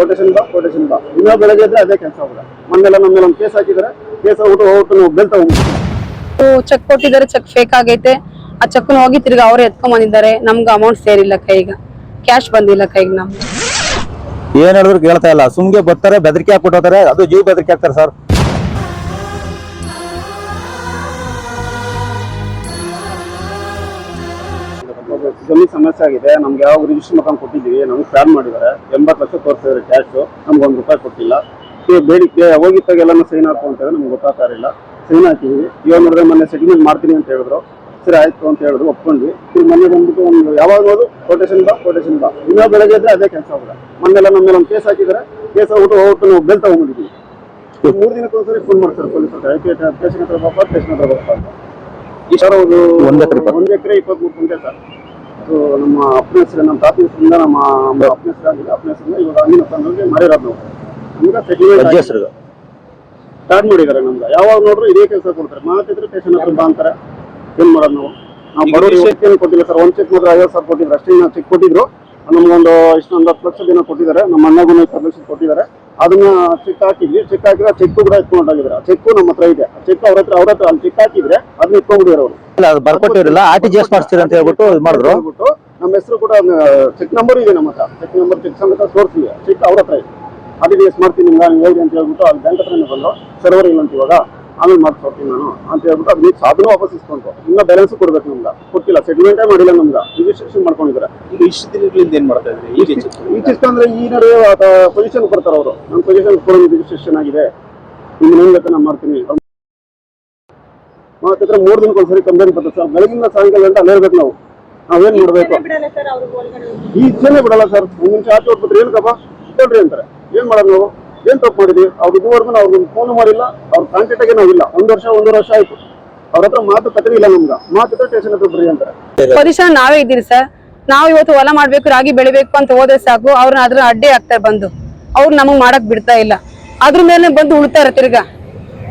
Quotation ಬಾ quotation ಬಾ. ಇನ್ನೂ ಬೆಳಗ್ಗೆ ಇದ್ರೆ ಅದೇ ಕೆಲಸ ಹೋಗಲ್ಲ ಮೊನ್ನೆಲ್ಲ ನಮ್ಮ ಮೇಲೆ ಒಂದು ಕೇಸ್ ಹಾಕಿದ್ರೆ. ಕೇಸ್ ಹೋಗ್ಬಿಟ್ಟು ಹೋಗ್ಬಿಟ್ಟು ನಾವು ಬೆಲ್ ತಗೊಂಡ್ಬಿಟ್ಟು ಚೆಕ್ ಕೊಟ್ಟಿದ್ದಾರೆ ಚೆಕ್ ಫೇಕ್ ಆಗೈತೆ. ಆ ಚೆಕ್ ಹೋಗಿ ತಿರ್ಗಿ ಅವರೇ ಎತ್ಕೊಂಡ್ ಬಂದಿದ್ದಾರೆ. ನಮ್ಗೆ ಅಮೌಂಟ್ ಸೇರಿಲ್ಲ ಕೈಗ. ಕ್ಯಾಶ್ ಬಂದಿಲ್ಲ ಕೈಗೆ ನಮ್ಗೆ ಏನ್ ಹೇಳಿದ್ರು ಕೇಳ್ತಾ ಇಲ್ಲ. ಸುಮ್ಗೆ ಬರ್ತಾರೆ ಬೆದರಿಕೆ ಹಾಕ್ಬಿಟ್ಟು ಅದು ಜೀವ ಬೆದರಿಕೆ ಹಾಕ್ತಾರೆ ಸರ್. ಜಮೀನು ಸಮಸ್ಯೆ ಆಗಿದೆ. ನಮ್ಗೆ ಯಾವಾಗ ರಿಜಿಸ್ಟರ್ ಮಾಡ್ಕೊಂಡು ಕೊಟ್ಟಿದ್ದೀವಿ. ನಮ್ಗೆ ಪ್ಲಾನ್ ಮಾಡಿದ್ದಾರೆ. ಎಂಬತ್ತು ಲಕ್ಷ ತೋರಿಸಿದ್ರೆ ಕ್ಯಾಶು ನಮ್ಗೆ ಒಂದು ರೂಪಾಯಿ ಕೊಟ್ಟಿಲ್ಲ. ಬೇಡಿಕೆ ಹೋಗಿತ್ತಾಗೆಲ್ಲ ಸೈನ್ ಹಾಕು ಅಂತ ಹೇಳಿದ್ರೆ ನಮ್ಗೆ ಗೊತ್ತಾಗ್ತಾ ಇಲ್ಲ ಸೈನ್ ಹಾಕಿದ್ವಿ. ಇವಾಗ ನೋಡಿದ್ರೆ ಮೊನ್ನೆ ಸೆಟಲ್ಮೆಂಟ್ ಮಾಡ್ತೀನಿ ಅಂತ ಹೇಳಿದ್ರು. ಸರಿ ಆಯ್ತು ಅಂತ ಹೇಳಿದ್ರು. ಒಪ್ಕೊಂಡ್ವಿ. ಈಗ ಮೊನ್ನೆ ಬಂದ್ಬಿಟ್ಟು ಒಂದು ಯಾವಾಗ ನೋಡು? ಕೊಟೇಶನ್ ಬಾ ಕೊಟೇಶನ್ ಬಾ. ಇನ್ನೂ ಬೆಳಗ್ಗೆ ಇದ್ರೆ ಅದೇ ಕೆಲಸ ಹೋಗಲ್ಲ ಮೊನ್ನೆಲ್ಲ ನಮ್ಮ ಮೇಲೆ ಒಂದು ಕೇಸ್ ಹಾಕಿದ್ರೆ ಕೇಸ್ ಹೋಗ್ಬಿಟ್ಟು ಹೋಗ್ಬಿಟ್ಟು ನಾವು ಬೆಲ್ ತಗೊಂಡ್ಬಿಟ್ಟಿದ್ವಿ. ಮೂರು ದಿನಕ್ಕೊಂದ್ಸರಿ ಫೋನ್ ಮಾಡ್ತಾರೆ ಪೊಲೀಸರು ಯಾಕೆ ಸ್ಟೇಷನ್ ಹತ್ರ ಬಾಪ ಸ್ಟೇಷನ್ ಹತ್ರ ಬಾಪ ಅಂತ. ಈ ಸರ್ ಒಂದು ಒಂದ್ ಎಕರೆ ಇಪ್ಪತ್ತು. ಒಂದು ಎಕರೆ ಇಪ್ಪತ್ತ್ಮೂರು ಕುಂಟೆ ಸರ್. ಅದು ನಮ್ಮ ಅಪ್ಪನ ಹೆಸರು ನಮ್ಮ ತಾತ ಹೆಸರಿಂದ ನಮ್ಮ ಅಪ್ಪನ ಹೆಸರಾಗಿದೆ ಅಪ್ಪನ ಹೆಸರಿಂದ ಇವಾಗ ಅಂಗಿನಪ್ಪ ಅನ್ನೋರಿಗೆ ಮಾಡಿರೋದು ನಾವು ನಮ್ಗೆ ಹೆಸರು ಸ್ಟಾರ್ಟ್ ಮಾಡಿದ್ದಾರೆ ನಮ್ಗೆ ಯಾವಾಗ ನೋಡ್ರು ಇದೇ ಕೆಲಸ ಕೊಡ್ತಾರೆ. ಮಾತಿದ್ರೆ ಸ್ಟೇಷನ್ ಹತ್ರ ಬಾ ಅಂತಾರೆ. ಏನ್ ಮಾಡೋದು ನಾವು? ನಾವು ಬರೋ ಚೆಕ್ ಏನು ಕೊಟ್ಟಿಲ್ಲ ಸರ್. ಒಂದು ಚೆಕ್ ಮಾತ್ರ ಐವತ್ತು ಸಾವಿರ ಕೊಟ್ಟಿದ್ರು. ಅಷ್ಟೇ ನಾವು ಚೆಕ್ ಕೊಟ್ಟಿದ್ರು. ನಮ್ಗೊಂದು ಇಷ್ಟೊಂದು ಹತ್ತು ಲಕ್ಷ ದಿನ ಕೊಟ್ಟಿದ್ದಾರೆ. ನಮ್ಮ ಅಣ್ಣಗೂ ಇಪ್ಪತ್ತು ಲಕ್ಷ ಕೊಟ್ಟಿದ್ದಾರೆ. ಅದನ್ನ ಚೆಕ್ ಹಾಕಿದ್ವಿ. ಚೆಕ್ ಹಾಕಿದ್ರೆ ಚೆಕ್ ಕೂಡ ಎತ್ಕೊಂಡೋಗಿದ್ದಾರೆ ಆ ಚೆಕ್ ನಮ್ಮ ಹತ್ರ ಇದೆ. ಚೆಕ್ ಅವ್ರ ಹತ್ರ ಅವ್ರ ಹತ್ರ ಅಲ್ಲಿ ಚೆಕ್ ಹಾಕಿದ್ರೆ ಅದನ್ನ ಎತ್ಕೊಂಡ್ಬಿಟ್ಟಿದ್ದಾರೆ ಅವರು. ಇಲ್ಲ ಅದು ಬರ್ಕೊಟ್ಟಿರಲಿಲ್ಲ. ಆರ್ ಟಿ ಜಿ ಎಸ್ ಮಾಡಿಸ್ತೀರಿ ಅಂತ ಹೇಳ್ಬಿಟ್ಟು ಇದು ಮಾಡಿದ್ರು. ಹೇಳ್ಬಿಟ್ಟು ನಮ್ಮ ಹೆಸರು ಕೂಡ ಚೆಕ್ ನಂಬರ್ ಇದೆ ನಮ್ಮ ಹತ್ರ. ಚೆಕ್ ನಂಬರ್ ಚೆಕ್ ಸಮೇತ ತೋರಿಸ್ತೀವಿ. ಚೆಕ್ ಅವ್ರ ಹತ್ರ ಇದೆ. ಅದಕ್ಕೆ ಎಸ್ ಮಾಡ್ತೀನಿ ನಿಮ್ಗೆ ನೀವು ಹೇಳಿ ಅಂತ ಹೇಳ್ಬಿಟ್ಟು ಅಲ್ಲಿ ಬ್ಯಾಂಕ್ ಹತ್ರನೇ ಬಂದು ಸರ್ವರ್ ಇಲ್ಲ ಅಂತ ಇವಾಗ ಆಮೇಲೆ ಮಾಡ್ಕೊಡ್ತೀನಿ ನಾನು ಅಂತ ಹೇಳ್ಬಿಟ್ಟು ಅದು ನೀವು ಸಾಧನ ವಾಪಸ್ ಇಸ್ಕೊಂಡು ಇನ್ನ ಬ್ಯಾಲೆನ್ಸ್ ಕೊಡ್ಬೇಕು ನಮ್ಗೆ. ಕೊಟ್ಟಿಲ್ಲ ಸೆಟಲ್ಮೆಂಟೇ ಮಾಡಿಲ್ಲ ನಮ್ಗೆ. ರಿಜಿಸ್ಟ್ರೇಷನ್ ಮಾಡ್ಕೊಂಡಿದ್ದಾರೆ. ಈಗ ಇಷ್ಟು ದಿನಗಳಿಂದ ಏನ್ ಮಾಡ್ತಾ ಇದ್ರಿ? ಈ ಈಚಿಷ್ಟ ಅಂದ್ರೆ ಈ ನಡುವೆ ಪೊಸಿಷನ್ ಕೊಡ್ತಾರೆ ಅವರು. ನಮ್ಮ ಪೊಸಿಷನ್ ಕೊಡೋದು ರಿಜಿಸ್ಟ್ರೇಷನ್ ಆಗಿದೆ. ನಿಮ್ಗೆ ಏನ್ ಬೇಕಾ ನಾನು ಮಾಡ್ತೀನಿ. ಮಾತಿದ್ರೆ ಮೂರು ದಿನಕ್ಕೆ ಒಂದ್ಸರಿ ಕಂಪ್ಲೇಂಟ್ ಬರ್ತದೆ ಸರ್. ಬೆಳಗಿನ ಸಾಯಂಕಾಲ ಗಂಟೆ ಅಲ್ಲೇ ಇರ್ಬೇಕು ನಾವು. ನಾವೇನ್ ಮಾಡ್ಬೇಕು? ಈ ಇಚ್ಛೆನೆ ಬಿಡಲ್ಲ ಸರ್. ಒಂದ್ ನಿಮಿಷ ಆಚೆ ಹೋಗ್ಬಿಟ್ರೆ ಏನಕ್ಕಪ್ಪ? ಕೊಡ್ರಿ ಅಂತಾರೆ. ಏನ್ ಮಾಡೋದು ನಾವು? ಏನ್ ತಪ್ಪು ಮಾಡಿದ್ವಿ ಅವ್ರು ಇದುವರೆಗೂ ನಾವು ಫೋನ್ ಮಾಡಿಲ್ಲ. ಅವ್ರ ಕಾಂಟ್ಯಾಕ್ಟಾಗೆ ನಾವಿಲ್ಲ. ಒಂದ್ ವರ್ಷ ಒಂದೂವರೆ ವರ್ಷ ಆಯ್ತು. ಅವ್ರ ಹತ್ರ ಮಾತು ಕತೆ ಇಲ್ಲ ನಮ್ಗ. ಮಾತು ಸ್ಟೇಷನ್ ಹತ್ರ ಬರ್ರಿ ಅಂತಾರೆ. ಪೊಸಿಷನ್ ನಾವೇ ಇದ್ದೀರಿ ಸರ್. ನಾವು ಇವತ್ತು ಹೊಲ ಮಾಡ್ಬೇಕು ರಾಗಿ ಬೆಳಿಬೇಕು ಅಂತ ಹೋದ್ರೆ ಸಾಕು. ಅವ್ರನ್ನ ಅದ್ರ ಅಡ್ಡಿ ಆಗ್ತಾರೆ ಬಂದು. ಅವ್ರು ನಮಗ್ ಮಾಡಕ್ ಬಿಡ್ತಾ ಇಲ್ಲ. ಅದ್ರ ಮೇಲೆ ಬಂದು ಉಳ್ತಾರೆ ತಿರ್ಗಾ.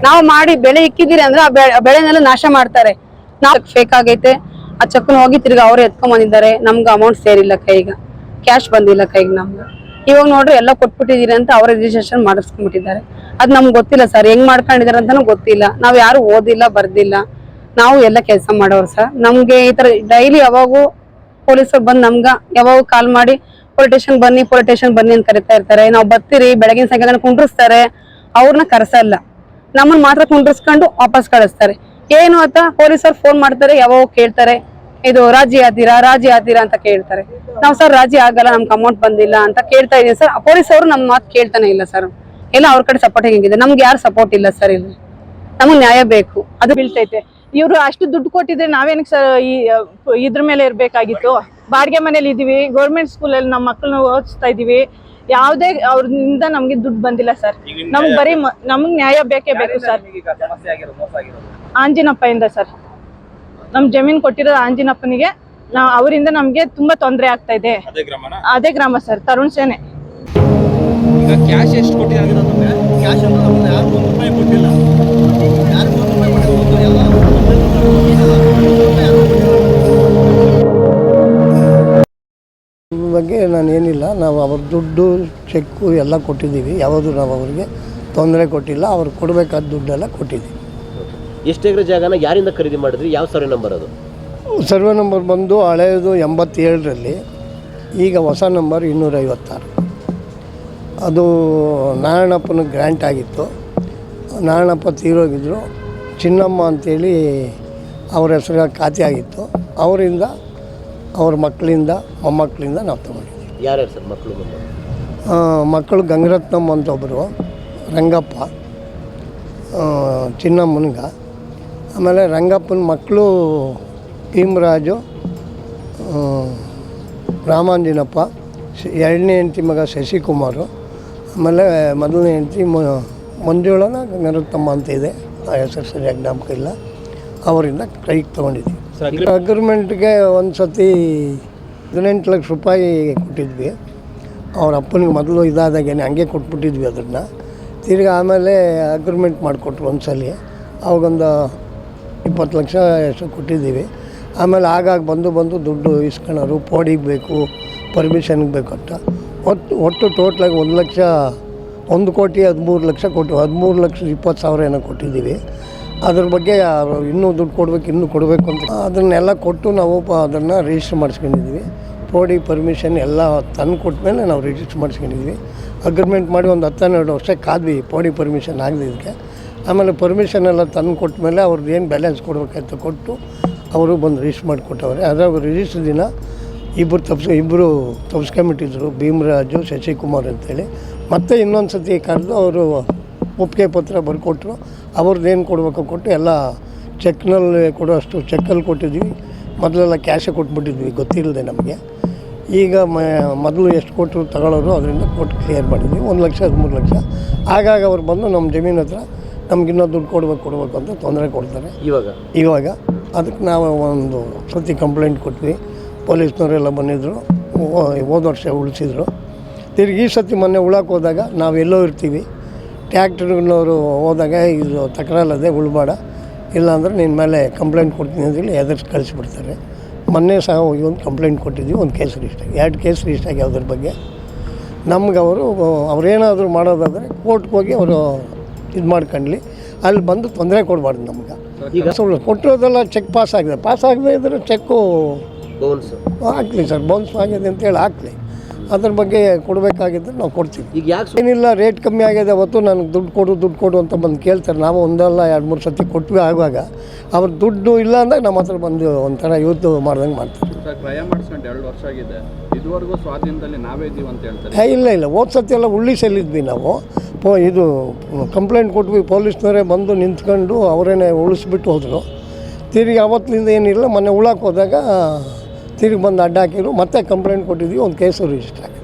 ನಾವು ಮಾಡಿ ಬೆಳೆ ಇಕ್ಕಿದೀರಿ ಅಂದ್ರೆ ಆ ಬೆಳೆನೆಲ್ಲ ನಾಶ ಮಾಡ್ತಾರೆ. ನಾವು ಫೇಕ್ ಆಗೈತೆ. ಆ ಚಕ್ಕನ ಹೋಗಿ ತಿರ್ಗಿ ಅವ್ರು ಎತ್ಕೊಂಡ್ ಬಂದಿದ್ದಾರೆ. ನಮ್ಗೆ ಅಮೌಂಟ್ ಸೇರಿಲ್ಲ ಕೈಗ. ಕ್ಯಾಶ್ ಬಂದಿಲ್ಲ ಕೈಗೆ ನಮ್ಗೆ. ಇವಾಗ ನೋಡ್ರಿ ಎಲ್ಲ ಕೊಟ್ಬಿಟ್ಟಿದೀರಿ ಅಂತ ಅವ್ರ ರಿಜಿಸ್ಟ್ರೇಷನ್ ಮಾಡಿಸ್ಕೊಂಡ್ಬಿಟ್ಟಿದ್ದಾರೆ. ಅದು ನಮ್ಗೆ ಗೊತ್ತಿಲ್ಲ ಸರ್ ಹೆಂಗ್ ಮಾಡ್ಕೊಂಡಿದ್ದಾರೆ ಅಂತಾನು ಗೊತ್ತಿಲ್ಲ. ನಾವು ಯಾರು ಓದಿಲ್ಲ, ಬರ್ದಿಲ್ಲ. ನಾವು ಎಲ್ಲ ಕೆಲಸ ಮಾಡೋರು ಸರ್ ನಮ್ಗೆ ಈ ತರ ಡೈಲಿ ಯಾವಾಗೂ ಪೊಲೀಸರು ಬಂದು ನಮ್ಗ ಯಾವಾಗ ಕಾಲ್ ಮಾಡಿ ಪೊಲಿಟೇಷನ್ ಬನ್ನಿ ಪೊಲಿಟೇಷನ್ ಬನ್ನಿ ಅಂತ ಕರಿತಾ ಇರ್ತಾರೆ. ನಾವು ಬರ್ತೀರಿ, ಬೆಳಗಿನ ಸಾಯಂಕಾಲ ಕುಂಡ್ರಿಸ್ತಾರೆ. ಅವ್ರನ್ನ ಕರ್ಸಲ್ಲ. ನಮ್ಮನ್ನ ಮಾತ್ರ ಕುಂಡ್ರಿಸ್ಕೊಂಡು ವಾಪಸ್ ಕಳಿಸ್ತಾರೆ. ಏನು ಅಂತ ಪೊಲೀಸರು ಫೋನ್ ಮಾಡ್ತಾರೆ ಯಾವಾಗ ಕೇಳ್ತಾರೆ. ಇದು ರಾಜಿ ಆದಿರಾ ರಾಜಿ ಆದಿರಾ ಅಂತ ಕೇಳ್ತಾರೆ. ನಾವು ಸರ್ ರಾಜಿ ಆಗಲ್ಲ, ನಮ್ಗೆ ಅಮೌಂಟ್ ಬಂದಿಲ್ಲ ಅಂತ ಕೇಳ್ತಾ ಇದೀವಿ ಸರ್ ಪೊಲೀಸ್ ಅವರು ನಮ್ಮ ಮಾತು ಕೇಳ್ತಾನೆ ಇಲ್ಲ ಸರ್ ಎಲ್ಲ ಅವ್ರ ಕಡೆ ಸಪೋರ್ಟ್ ಹೆಂಗಿದೆ? ನಮ್ಗೆ ಯಾರು ಸಪೋರ್ಟ್ ಇಲ್ಲ ಸರ್ ಇಲ್ಲಿ? ನಮಗೆ ನ್ಯಾಯ ಬೇಕು. ಅದು ಬೀಳ್ತೈತೆ. ಇವರು ಅಷ್ಟು ದುಡ್ಡು ಕೊಟ್ಟಿದ್ರೆ ನಾವೇನಕ್ಕೆ ಸರ್ ಈ ಇದ್ರ ಮೇಲೆ ಇರಬೇಕಾಗಿತ್ತು? ಬಾಡಿಗೆ ಮನೇಲಿ ಇದೀವಿ ಗೌರ್ಮೆಂಟ್ ಸ್ಕೂಲಲ್ಲಿ ನಮ್ಮ ಮಕ್ಕಳನ್ನ ಓದಿಸ್ತಾ ಇದೀವಿ. ಯಾವುದೇ ಅವ್ರಿಂದ ನಮಗೆ ದುಡ್ಡು ಬಂದಿಲ್ಲ ಸರ್. ನಮ್ಗೆ ಬರೀ ನಮ್ಗ್ ನ್ಯಾಯ ಬೇಕೇ ಬೇಕು ಸರ್. ಆಂಜಿನಪ್ಪ ಆಂಜಿನಪ್ಪಯಿಂದ ಸರ್. ನಮ್ಮ ಜಮೀನ್ ಕೊಟ್ಟಿರೋ ಆಂಜಿನಪ್ಪನಿಗೆ. ನಾವು ಅವರಿಂದ ನಮಗೆ ತುಂಬಾ ತೊಂದರೆ ಆಗ್ತಾ ಇದೆ. ಅದೇ ಗ್ರಾಮ ಸರ್ ತರುಣ್ ಸೇನೆ. ಕೊಟ್ಟಿಲ್ಲ. ಬಗ್ಗೆ ನಾನು ಏನಿಲ್ಲ. ನಾವು ಅವ್ರ ದುಡ್ಡು ಚೆಕ್ಕು ಎಲ್ಲ ಕೊಟ್ಟಿದ್ದೀವಿ. ಯಾವುದು ನಾವು ಅವರಿಗೆ ತೊಂದರೆ ಕೊಟ್ಟಿಲ್ಲ. ಅವ್ರು ಕೊಡಬೇಕಾದ ದುಡ್ಡೆಲ್ಲ ಕೊಟ್ಟಿದ್ದೀವಿ. ಎಷ್ಟೇ ಎಕರೆ ಜಾಗನ ಯಾರಿಂದ ಖರೀದಿ ಮಾಡಿದ್ರಿ? ಯಾವ ಸರ್ವೆ ನಂಬರ್ ಅದು? ಸರ್ವೆ ನಂಬರ್ ಬಂದು ಹಳೆಯದು ಎಂಬತ್ತೇಳರಲ್ಲಿ ಈಗ ಹೊಸ ನಂಬರ್ ಇನ್ನೂರೈವತ್ತಾರು. ಅದು ನಾರಾಯಣಪ್ಪನ ಗ್ರ್ಯಾಂಟ್ ಆಗಿತ್ತು. ನಾರಾಯಣಪ್ಪ ತೀರೋಗಿದ್ರು. ಚಿನ್ನಮ್ಮ ಅಂತೇಳಿ ಅವ್ರ ಹೆಸರು ಖಾತೆ ಆಗಿತ್ತು. ಅವರಿಂದ ಅವ್ರ ಮಕ್ಕಳಿಂದ ಮೊಮ್ಮಕ್ಕಳಿಂದ ನಾವು ತಗೊಂಡಿದ್ದೀವಿ ಯಾರು ಸರ್ ಮಕ್ಕಳು ಮಕ್ಕಳು ಗಂಗರತ್ನಮ್ಮ ಅಂತ ಒಬ್ಬರು ರಂಗಪ್ಪ ಚಿನ್ನಮ್ಮನಿಗ. ಆಮೇಲೆ ರಂಗಪ್ಪನ ಮಕ್ಕಳು ಭೀಮರಾಜು ರಾಮಾಂಜಿನಪ್ಪ ಎರಡನೇ ಹೆಂಡತಿ ಮಗ ಶಶಿಕುಮಾರು ಆಮೇಲೆ ಮೊದಲನೇ ಹೆಂಡತಿ ಮಂಜುಳನ ಗಂಗರತ್ನಮ್ಮ ಅಂತ ಇದೆ. ಆ ಹೆಸರು ಸರಿಯಾಗಿ ಜ್ಞಾಪಕ ಇಲ್ಲ ಅವರಿಂದ ಕೈಗೆ ತೊಗೊಂಡಿದ್ವಿ. ಅಗ್ರಿಮೆಂಟ್ಗೆ ಒಂದು ಸತಿ ಹದಿನೆಂಟು ಲಕ್ಷ ರೂಪಾಯಿ ಕೊಟ್ಟಿದ್ವಿ. ಅವ್ರ ಅಪ್ಪನಿಗೆ ಮೊದಲು ಇದಾದಾಗೇನೆ ಹಂಗೆ ಕೊಟ್ಬಿಟ್ಟಿದ್ವಿ ಅದನ್ನು. ತಿರ್ಗಿ ಆಮೇಲೆ ಅಗ್ರಿಮೆಂಟ್ ಮಾಡಿಕೊಟ್ರು ಒಂದು ಸಲ ಅವಾಗೊಂದು ಇಪ್ಪತ್ತು ಲಕ್ಷ ಎಷ್ಟು ಕೊಟ್ಟಿದ್ದೀವಿ. ಆಮೇಲೆ ಆಗಾಗ ಬಂದು ಬಂದು ದುಡ್ಡು ಇಸ್ಕೊಳ್ಳೋರು ಪೋಡಿಗೆ ಬೇಕು ಪರ್ಮಿಷನ್ಗೆ ಬೇಕು ಅಂತ ಒಟ್ಟು ಒಟ್ಟು ಟೋಟ್ಲಾಗಿ ಒಂದು ಲಕ್ಷ ಒಂದು ಕೋಟಿ, ಹದಿಮೂರು ಲಕ್ಷ ಕೊಟ್ಟು, ಹದಿಮೂರು ಲಕ್ಷ ಇಪ್ಪತ್ತು ಸಾವಿರ ಏನೋ ಕೊಟ್ಟಿದ್ದೀವಿ. ಅದ್ರ ಬಗ್ಗೆ ಇನ್ನೂ ದುಡ್ಡು ಕೊಡಬೇಕು, ಇನ್ನೂ ಕೊಡಬೇಕು ಅಂತ ಅದನ್ನೆಲ್ಲ ಕೊಟ್ಟು ನಾವು ಅದನ್ನು ರಿಜಿಸ್ಟರ್ ಮಾಡಿಸ್ಕೊಂಡಿದ್ದೀವಿ. ಪೋಡಿ ಪರ್ಮಿಷನ್ ಎಲ್ಲ ತಂದು ಕೊಟ್ಮೇಲೆ ನಾವು ರಿಜಿಸ್ಟರ್ ಮಾಡಿಸ್ಕೊಂಡಿದ್ವಿ ಅಗ್ರಿಮೆಂಟ್ ಮಾಡಿ ಒಂದು ಹತ್ತೆರಡು ವರ್ಷ ಕಾದ್ವಿ ಪೋಡಿ ಪರ್ಮಿಷನ್ ಆಗದಿದ್ದಕ್ಕೆ. ಆಮೇಲೆ ಪರ್ಮಿಷನ್ ಎಲ್ಲ ತಂದು ಕೊಟ್ಮೇಲೆ ಅವ್ರದ್ದು ಏನು ಬ್ಯಾಲೆನ್ಸ್ ಕೊಡಬೇಕಂತ ಕೊಟ್ಟು ಅವರು ಬಂದು ರಿಜಿಸ್ಟರ್ ಮಾಡಿಕೊಟ್ಟವ್ರೆ. ಅದ್ರಾಗ ರಿಜಿಸ್ಟರ್ ದಿನ ಇಬ್ಬರು ತಪ್ಸ್ ಇಬ್ಬರು ತಪ್ಸ್ಕೊಂಬಿಟ್ಟಿದ್ರು ಭೀಮರಾಜು, ಶಶಿಕುಮಾರ್ ಅಂತೇಳಿ. ಮತ್ತೆ ಇನ್ನೊಂದು ಸತಿ ಕರೆದು ಅವರು ಒಪ್ಪಿಗೆ ಪತ್ರ ಬರ್ಕೊಟ್ರು. ಅವ್ರದ್ದು ಏನು ಕೊಡಬೇಕು ಕೊಟ್ಟು ಎಲ್ಲ ಚೆಕ್ನಲ್ಲಿ ಕೊಡೋಷ್ಟು ಚೆಕ್ಕಲ್ಲಿ ಕೊಟ್ಟಿದ್ವಿ. ಮೊದಲೆಲ್ಲ ಕ್ಯಾಶೇ ಕೊಟ್ಬಿಟ್ಟಿದ್ವಿ ಗೊತ್ತಿಲ್ಲದೆ ನಮಗೆ. ಈಗ ಮ ಮೊದಲು ಎಷ್ಟು ಕೊಟ್ಟರು ತಗೊಳ್ಳೋರು ಅದರಿಂದ ಕೊಟ್ಟು ಕ್ಲಿಯರ್ ಮಾಡಿದ್ವಿ ಒಂದು ಲಕ್ಷ ಹದಿಮೂರು ಲಕ್ಷ. ಆಗಾಗ ಅವ್ರು ಬಂದು ನಮ್ಮ ಜಮೀನು ಹತ್ರ ನಮ್ಗಿನ್ನೂ ದುಡ್ಡು ಕೊಡ್ಬೇಕು ಕೊಡಬೇಕು ಅಂತ ತೊಂದರೆ ಕೊಡ್ತಾರೆ. ಇವಾಗ? ಇವಾಗ. ಅದಕ್ಕೆ ನಾವು ಒಂದು ಸತಿ ಕಂಪ್ಲೇಂಟ್ ಕೊಟ್ವಿ. ಪೊಲೀಸ್ನವರೆಲ್ಲ ಬಂದಿದ್ದರು ಹೋದ ವರ್ಷ ಉಳಿಸಿದ್ರು. ತಿರ್ಗಿ ಸತಿ ಮೊನ್ನೆ ಉಳಕ್ಕೆ ಹೋದಾಗ ನಾವು ಎಲ್ಲೋ ಇರ್ತೀವಿ. ಟ್ಯಾಕ್ಟ್ರಿನವರು ಹೋದಾಗ ಇದು ತಕರಾಲದೆ ಉಳ್ಬೇಡ. ಇಲ್ಲಾಂದ್ರೆ ನಿನ್ನ ಮೇಲೆ ಕಂಪ್ಲೇಂಟ್ ಕೊಡ್ತೀನಿ ಅಂತೇಳಿ ಎದುರಿಸಿ ಕಳಿಸ್ಬಿಡ್ತಾರೆ. ಮೊನ್ನೆ ಸಹ ಹೋಗಿ ಒಂದು ಕಂಪ್ಲೇಂಟ್ ಕೊಟ್ಟಿದ್ವಿ ಒಂದು ಕೇಸ್ ರಿಜಿಸ್ಟರ್ ಆಗಿ. ಎರಡು ಕೇಸ್ ರಿಜಿಸ್ಟರ್ ಆಗಿ ಅದ್ರ ಬಗ್ಗೆ? ನಮ್ಗೆ ಅವರು ಅವ್ರೇನಾದರೂ ಮಾಡೋದಾದರೆ ಕೋರ್ಟ್ಗೆ ಹೋಗಿ ಅವರು ಇದು ಮಾಡ್ಕೊಂಡ್ಲಿ. ಅಲ್ಲಿ ಬಂದು ತೊಂದರೆ ಕೊಡಬಾರ್ದು ನಮ್ಗೆ. ಈಗ ಸುಳ್ಳು ಕೊಟ್ಟಿರೋದೆಲ್ಲ ಚೆಕ್ ಪಾಸ್ ಆಗಿದೆ. ಪಾಸ್ ಆಗದೆ ಇದ್ರೆ ಚೆಕ್ಕು ಬೌನ್ಸ್ ಹಾಕ್ಲಿ ಸರ್ ಬೌನ್ಸ್ ಆಗಿದೆ ಅಂತೇಳಿ ಹಾಕ್ಲಿ ಅದ್ರ ಬಗ್ಗೆ ಕೊಡಬೇಕಾಗಿದ್ದರೆ ನಾವು ಕೊಡ್ತೀವಿ. ಈಗ ಯಾಕೆ ಏನಿಲ್ಲ ರೇಟ್ ಕಮ್ಮಿ ಆಗಿದೆ ಅವತ್ತು ನನಗೆ ದುಡ್ಡು ಕೊಡು ದುಡ್ಡು ಕೊಡು ಅಂತ ಬಂದು ಕೇಳ್ತಾರೆ. ನಾವು ಒಂದಲ್ಲ ಎರಡು ಮೂರು ಸತಿ ಕೊಟ್ವಿ ಆಗುವಾಗ. ಅವ್ರ ದುಡ್ಡು ಇಲ್ಲ ಅಂದಾಗ ನಮ್ಮ ಹತ್ರ ಬಂದು ಒಂಥರ ಯೂತ್ ಮಾಡ್ದಂಗೆ ಮಾಡ್ತಾರೆ. ಸರ್ ಕ್ರಯ ಮಾಡಿಸ್ಕೊಂಡು ಎರಡು ವರ್ಷ ಆಗಿದೆ. ಇದುವರೆಗೂ ಸ್ವಾಧೀನದಲ್ಲಿ ನಾವೇ ಇದ್ದೀವಿ ಅಂತ ಹೇಳ್ತಾರೆ. ಏ, ಇಲ್ಲ ಇಲ್ಲ. ಹೋದ ಸತಿ ಎಲ್ಲ ಉಳಿಸಲಿದ್ವಿ ನಾವು. ಪೋ ಇದು ಕಂಪ್ಲೇಂಟ್ ಕೊಟ್ವಿ ಪೊಲೀಸ್ನವರೇ ಬಂದು ನಿಂತ್ಕೊಂಡು ಅವರೇನೆ ಉಳಿಸ್ಬಿಟ್ಟು ಹೋದರು. ತಿರುಗಿ ಅವತ್ತಿನಿಂದ ಏನಿಲ್ಲ ಮೊನ್ನೆ ಉಳಕ್ಕೆ ಹೋದಾಗ ತಿರುಗಿ ಬಂದು ಅಡ್ಡ ಹಾಕಿದ್ರು ಮತ್ತೆ ಕಂಪ್ಲೇಂಟ್ ಕೊಟ್ಟಿದ್ವಿ ಒಂದು ಕೇಸು ರಿಜಿಸ್ಟರ್ ಆಗಿದೆ